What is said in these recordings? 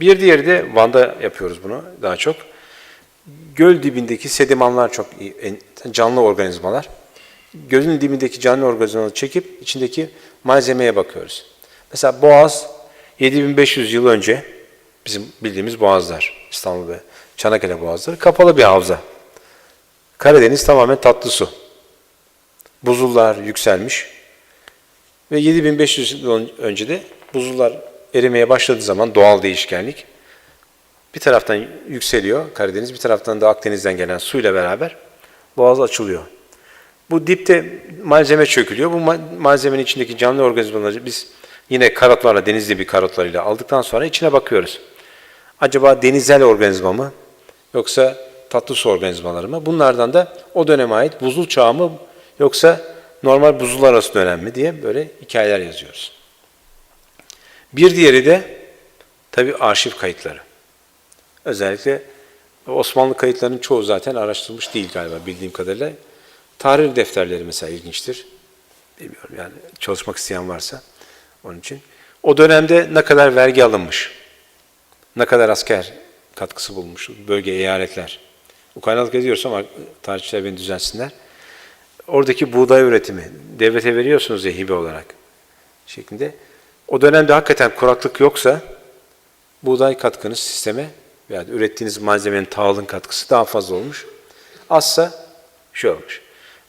Bir diğeri de Van'da yapıyoruz bunu daha çok. Göl dibindeki sedimanlar çok iyi, canlı organizmalar. Gözün dibindeki canlı organizmaları çekip içindeki malzemeye bakıyoruz. Mesela Boğaz 7500 yıl önce bizim bildiğimiz boğazlar, İstanbul ve Çanakkale boğazları kapalı bir havza. Karadeniz tamamen tatlı su. Buzullar yükselmiş ve 7500 yıl önce de buzullar erimeye başladığı zaman doğal değişkenlik bir taraftan yükseliyor Karadeniz, bir taraftan da Akdeniz'den gelen suyla beraber boğaz açılıyor. Bu dipte malzeme çökülüyor. Bu ma- malzemenin içindeki canlı organizmaları biz yine karotlarla, deniz dibi karotlarıyla aldıktan sonra içine bakıyoruz. Acaba denizel organizma mı yoksa tatlı su organizmaları mı? Bunlardan da o döneme ait buzul çağı mı yoksa normal buzullar arası dönem mi diye böyle hikayeler yazıyoruz. Bir diğeri de tabii arşiv kayıtları. Özellikle Osmanlı kayıtlarının çoğu zaten araştırılmış değil galiba bildiğim kadarıyla. Tarih defterleri mesela ilginçtir. Bilmiyorum yani çalışmak isteyen varsa onun için. O dönemde ne kadar vergi alınmış, ne kadar asker katkısı bulmuş, bölge, eyaletler. Ukalalık ediyorsam tarihçiler beni düzelsinler. Oradaki buğday üretimi, devlete veriyorsunuz ya hibe olarak şeklinde. O dönemde hakikaten kuraklık yoksa buğday katkınız sisteme veya ürettiğiniz malzemenin tahılın katkısı daha fazla olmuş. Azsa şu olmuş.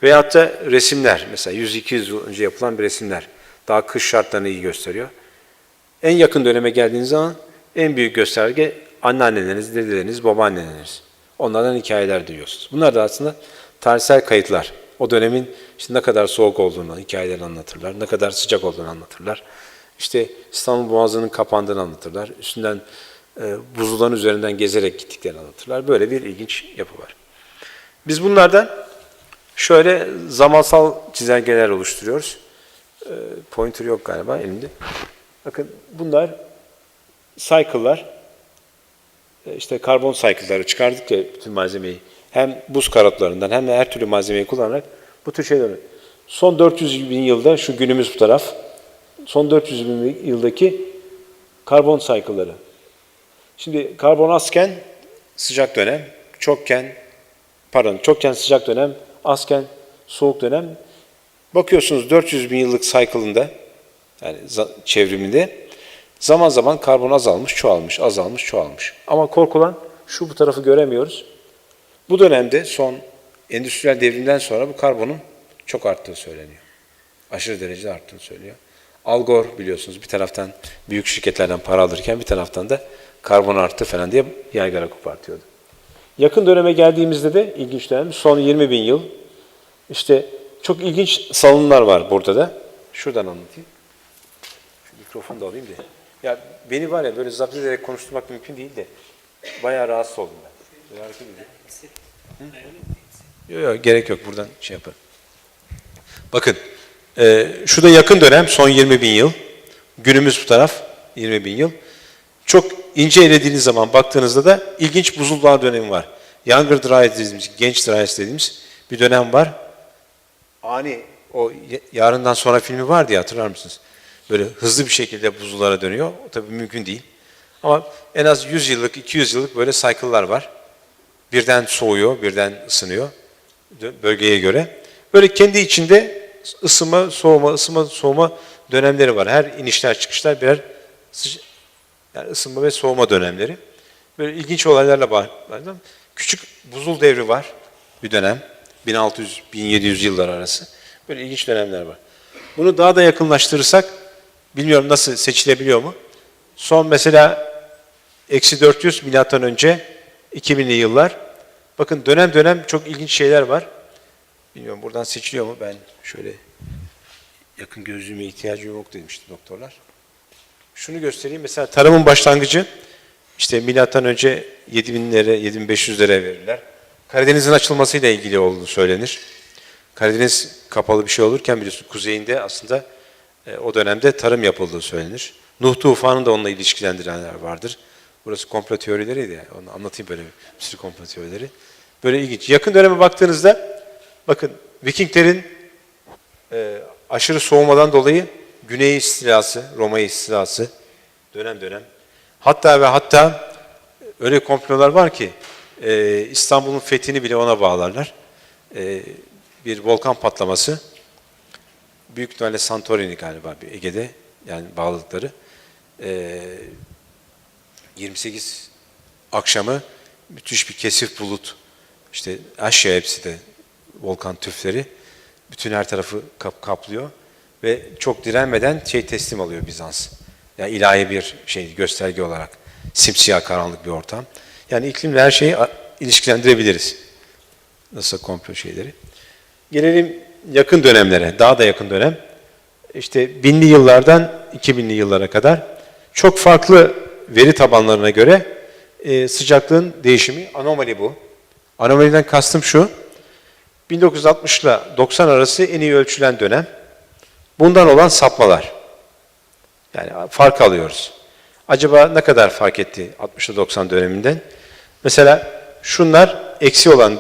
Veyahut da resimler, mesela 100-200 yıl önce yapılan bir resimler daha kış şartlarını iyi gösteriyor. En yakın döneme geldiğiniz zaman en büyük gösterge anneanneleriniz, dedeleriniz, babaanneleriniz. Onlardan hikayeler duyuyorsunuz. Bunlar da aslında tarihsel kayıtlar. O dönemin işte ne kadar soğuk olduğunu, hikayeler anlatırlar, ne kadar sıcak olduğunu anlatırlar. İşte İstanbul Boğazı'nın kapandığını anlatırlar. Üstünden e, buzulların üzerinden gezerek gittiklerini anlatırlar. Böyle bir ilginç yapı var. Biz bunlardan şöyle zamansal çizelgeler oluşturuyoruz. E, pointer yok galiba elimde. Bakın bunlar cycle'lar. E, işte karbon cycle'ları çıkardık ya bütün malzemeyi. Hem buz karotlarından hem de her türlü malzemeyi kullanarak bu tür şeyler. Son 400 bin yılda şu günümüz bu taraf. Son 400 bin yıldaki karbon cycle'ları. Şimdi karbon azken sıcak dönem, çokken pardon çokken sıcak dönem, azken soğuk dönem. Bakıyorsunuz 400 bin yıllık cycle'ında yani çevriminde zaman zaman karbon azalmış, çoğalmış, azalmış, çoğalmış. Ama korkulan şu bu tarafı göremiyoruz. Bu dönemde son endüstriyel devrimden sonra bu karbonun çok arttığı söyleniyor. Aşırı derecede arttığını söylüyor. Al Gore biliyorsunuz bir taraftan büyük şirketlerden para alırken bir taraftan da karbon arttı falan diye yaygara kopartıyordu. Yakın döneme geldiğimizde de ilginç dönem son 20 bin yıl işte çok ilginç salınlar var burada da. Şuradan anlatayım. Şu mikrofonu da alayım da. Ya beni var ya böyle zapt ederek konuşturmak mümkün değil de bayağı rahatsız oldum ben. Böyle hareket. Yok yok gerek yok buradan şey yaparım. Bakın e, şu da yakın dönem son 20 bin yıl. Günümüz bu taraf 20 bin yıl. Çok ince elediğiniz zaman baktığınızda da ilginç buzullar dönemi var. Younger Dryas dediğimiz, genç Dryas dediğimiz bir dönem var. Ani o yarından sonra filmi vardı ya hatırlar mısınız? Böyle hızlı bir şekilde buzullara dönüyor. O tabii mümkün değil. Ama en az 100 yıllık, 200 yıllık böyle cycle'lar var. Birden soğuyor, birden ısınıyor bölgeye göre. Böyle kendi içinde ısınma, soğuma, ısınma, soğuma dönemleri var. Her inişler çıkışlar birer yani ısınma ve soğuma dönemleri. Böyle ilginç olaylarla başladım. Küçük buzul devri var bir dönem. 1600-1700 yıllar arası. Böyle ilginç dönemler var. Bunu daha da yakınlaştırırsak, bilmiyorum nasıl seçilebiliyor mu? Son mesela eksi 400 milattan önce 2000'li yıllar. Bakın dönem dönem çok ilginç şeyler var. Bilmiyorum buradan seçiliyor mu? Ben şöyle yakın gözlüğüme ihtiyacım yok demişti doktorlar. Şunu göstereyim. Mesela tarımın başlangıcı işte milattan önce 7000'lere, 7500'lere verirler. Karadeniz'in açılmasıyla ilgili olduğu söylenir. Karadeniz kapalı bir şey olurken biliyorsun kuzeyinde aslında e, o dönemde tarım yapıldığı söylenir. Nuh tufanını da onunla ilişkilendirenler vardır. Burası komplo teorileriydi ya. Onu anlatayım böyle bir sürü komplo teorileri. Böyle ilginç. Yakın döneme baktığınızda bakın Vikinglerin e, aşırı soğumadan dolayı Güney istilası, Roma istilası dönem dönem. Hatta ve hatta öyle komplolar var ki e, İstanbul'un fethini bile ona bağlarlar. E, bir volkan patlaması. Büyük ihtimalle Santorini galiba bir Ege'de yani bağladıkları. E, 28 akşamı müthiş bir kesif bulut. İşte aşağı hepsi de volkan tüfleri. Bütün her tarafı kap kaplıyor ve çok direnmeden şey teslim alıyor Bizans. Yani ilahi bir şey gösterge olarak simsiyah karanlık bir ortam. Yani iklimle her şeyi ilişkilendirebiliriz. Nasıl komplo şeyleri. Gelelim yakın dönemlere, daha da yakın dönem. İşte binli yıllardan 2000'li yıllara kadar çok farklı veri tabanlarına göre e, sıcaklığın değişimi anomali bu. Anomaliden kastım şu. 1960 ile 90 arası en iyi ölçülen dönem. Bundan olan sapmalar. Yani fark alıyoruz. Acaba ne kadar fark etti 60 ile 90 döneminden? Mesela şunlar eksi olan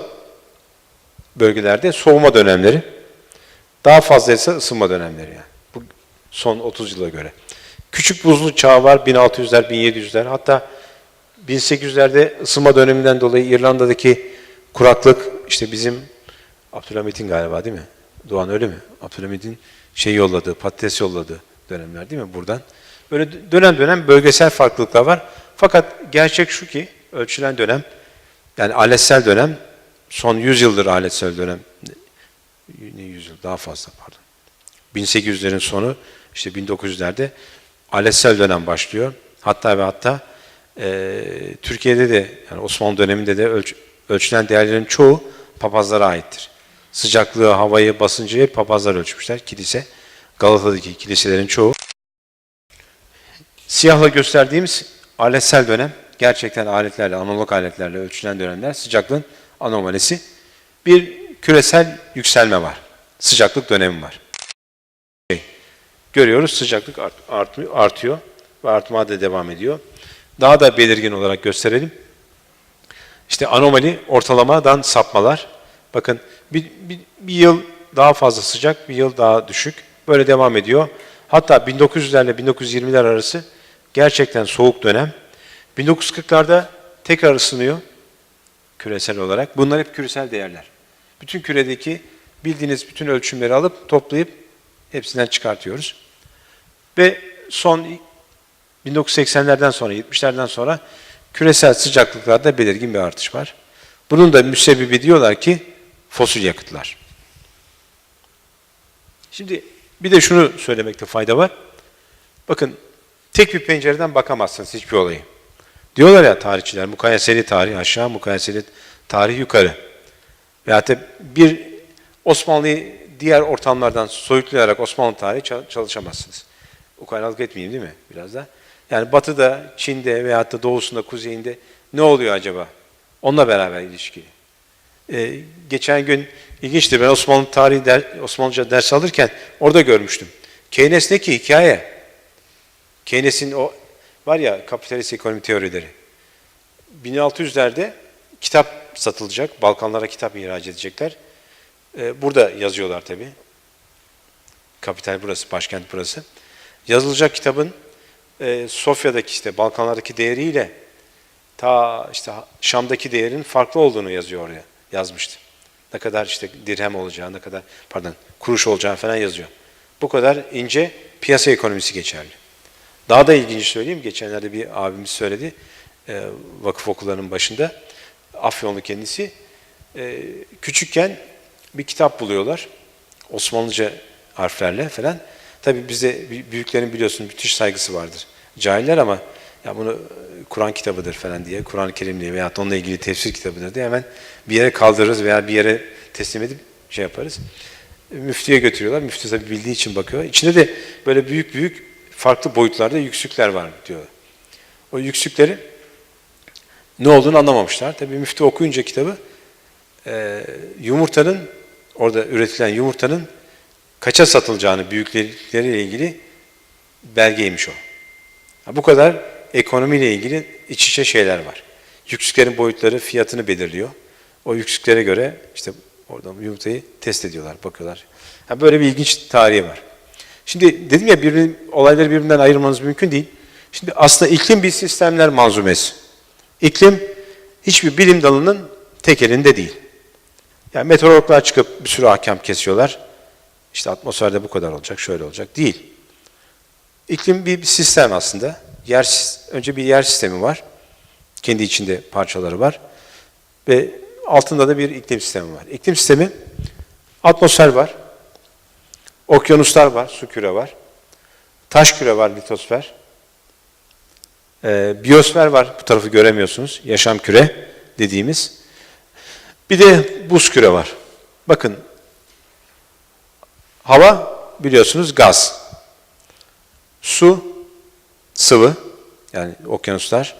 bölgelerde soğuma dönemleri. Daha fazla ise ısınma dönemleri yani. Bu son 30 yıla göre. Küçük buzlu çağ var 1600'ler, 1700'ler. Hatta 1800'lerde ısınma döneminden dolayı İrlanda'daki kuraklık işte bizim Abdülhamit'in galiba değil mi? Doğan öyle mi? Abdülhamit'in şey yolladığı, patates yolladığı dönemler değil mi buradan? Böyle dönem dönem bölgesel farklılıklar var. Fakat gerçek şu ki ölçülen dönem yani aletsel dönem son 100 yıldır aletsel dönem ne 100 yıl daha fazla pardon. 1800'lerin sonu işte 1900'lerde aletsel dönem başlıyor. Hatta ve hatta e, Türkiye'de de yani Osmanlı döneminde de ölç- ölçülen değerlerin çoğu papazlara aittir. Sıcaklığı, havayı, basıncı hep papazlar ölçmüşler. Kilise, Galata'daki kiliselerin çoğu. Siyahla gösterdiğimiz aletsel dönem, gerçekten aletlerle, analog aletlerle ölçülen dönemler sıcaklığın anomalisi. Bir küresel yükselme var. Sıcaklık dönemi var. Görüyoruz sıcaklık art, artmıyor- artıyor ve artmaya da devam ediyor. Daha da belirgin olarak gösterelim. İşte anomali ortalamadan sapmalar. Bakın bir, bir, bir yıl daha fazla sıcak, bir yıl daha düşük. Böyle devam ediyor. Hatta 1900'lerle 1920'ler arası gerçekten soğuk dönem. 1940'larda tekrar ısınıyor küresel olarak. Bunlar hep küresel değerler. Bütün küredeki bildiğiniz bütün ölçümleri alıp toplayıp hepsinden çıkartıyoruz. Ve son 1980'lerden sonra, 70'lerden sonra küresel sıcaklıklarda belirgin bir artış var. Bunun da müsebbibi diyorlar ki fosil yakıtlar. Şimdi bir de şunu söylemekte fayda var. Bakın tek bir pencereden bakamazsınız hiçbir olayı. Diyorlar ya tarihçiler mukayeseli tarih aşağı, mukayeseli tarih yukarı. Veyahut da bir Osmanlı'yı diğer ortamlardan soyutlayarak Osmanlı tarihi çal- çalışamazsınız. Ukalalık etmeyeyim değil mi biraz da? Yani batıda, Çin'de veyahut da doğusunda, kuzeyinde ne oluyor acaba? Onunla beraber ilişkili. Ee, geçen gün ilginçti. Ben Osmanlı tarihi der, Osmanlıca ders alırken orada görmüştüm. Keynes ne ki hikaye? Keynes'in o var ya kapitalist ekonomi teorileri. 1600'lerde kitap satılacak. Balkanlara kitap ihraç edecekler. Ee, burada yazıyorlar tabii. Kapital burası, başkent burası. Yazılacak kitabın e, Sofya'daki işte Balkanlardaki değeriyle ta işte Şam'daki değerin farklı olduğunu yazıyor oraya. Yazmıştı. Ne kadar işte dirhem olacağı, ne kadar pardon kuruş olacağı falan yazıyor. Bu kadar ince piyasa ekonomisi geçerli. Daha da ilginç söyleyeyim. Geçenlerde bir abimiz söyledi. E, vakıf okullarının başında. Afyonlu kendisi. E, küçükken bir kitap buluyorlar. Osmanlıca harflerle falan. Tabii bizde büy- büyüklerin biliyorsun müthiş saygısı vardır. Cahiller ama ya bunu e, Kur'an kitabıdır falan diye, Kur'an-ı Kerim diye veya onunla ilgili tefsir kitabıdır diye hemen bir yere kaldırırız veya bir yere teslim edip şey yaparız. E, Müftüye götürüyorlar. Müftü tabii bildiği için bakıyor. İçinde de böyle büyük büyük farklı boyutlarda yüksükler var diyor. O yüksükleri ne olduğunu anlamamışlar. Tabii müftü okuyunca kitabı e, yumurtanın orada üretilen yumurtanın kaça satılacağını büyükleriyle ilgili belgeymiş o. Bu kadar ekonomiyle ilgili iç içe şeyler var. Yüksüklerin boyutları fiyatını belirliyor. O yüksüklere göre işte oradan yumurtayı test ediyorlar, bakıyorlar. Ha, böyle bir ilginç tarihi var. Şimdi dedim ya birbirini, olayları birbirinden ayırmanız mümkün değil. Şimdi aslında iklim bir sistemler manzumesi. İklim hiçbir bilim dalının tek elinde değil. Yani meteorologlar çıkıp bir sürü hakem kesiyorlar. İşte atmosferde bu kadar olacak, şöyle olacak. Değil. İklim bir sistem aslında. Yer, önce bir yer sistemi var. Kendi içinde parçaları var. Ve altında da bir iklim sistemi var. İklim sistemi atmosfer var. Okyanuslar var, su küre var. Taş küre var, litosfer. Ee, biyosfer var, bu tarafı göremiyorsunuz. Yaşam küre dediğimiz. Bir de buz küre var. Bakın, hava biliyorsunuz gaz. Su, sıvı, yani okyanuslar.